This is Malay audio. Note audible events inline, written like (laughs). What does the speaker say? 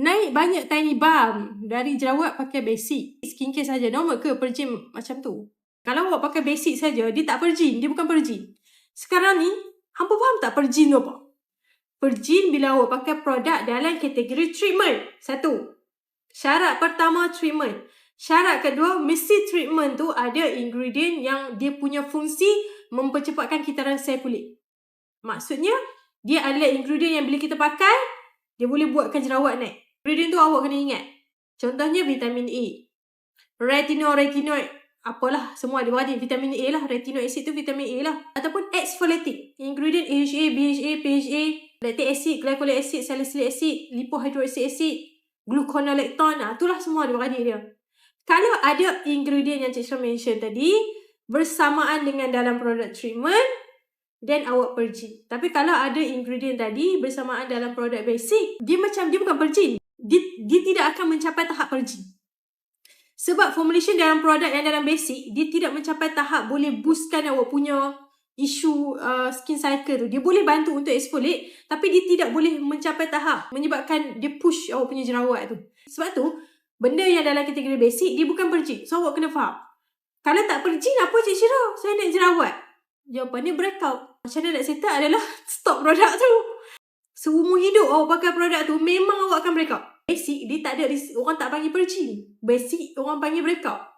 naik banyak tiny balm dari jerawat pakai basic skincare saja normal ke perjin macam tu? Kalau awak pakai basic saja, dia tak perjin, dia bukan perjin. Sekarang ni, hampa faham tak perjin apa? Perjin bila awak pakai produk dalam kategori treatment. Satu. Syarat pertama treatment. Syarat kedua, mesti treatment tu ada ingredient yang dia punya fungsi mempercepatkan kitaran sel kulit. Maksudnya, dia adalah ingredient yang bila kita pakai, dia boleh buatkan jerawat naik. Ingredient tu awak kena ingat. Contohnya vitamin A. Retinol, retinoid. Apalah, semua ada wadi vitamin A lah. Retinoid acid tu vitamin A lah. Ataupun exfoliating. Ingredient AHA, BHA, PHA, lactic acid, glycolic acid, salicylic acid, lipohydroxy acid, gluconolactone. Ah, itulah semua ada wadi dia. Kalau ada ingredient yang Cik Syah mention tadi, bersamaan dengan dalam produk treatment, then awak perjin. Tapi kalau ada ingredient tadi bersamaan dalam produk basic, dia macam, dia bukan perjin. Dia, tidak akan mencapai tahap perjin. Sebab formulation dalam produk yang dalam basic, dia tidak mencapai tahap boleh boostkan awak punya isu uh, skin cycle tu. Dia boleh bantu untuk exfoliate, tapi dia tidak boleh mencapai tahap menyebabkan dia push awak punya jerawat tu. Sebab tu, benda yang dalam kategori basic, dia bukan perjin. So, awak kena faham. Kalau tak perjin, apa Cik Syirah? Saya nak jerawat. Jawapannya breakout. Macam mana nak settle adalah (laughs) stop produk tu. Seumur hidup awak pakai produk tu, memang awak akan breakout. Ada, orang tak panggil percin. Basic, orang panggil breakout.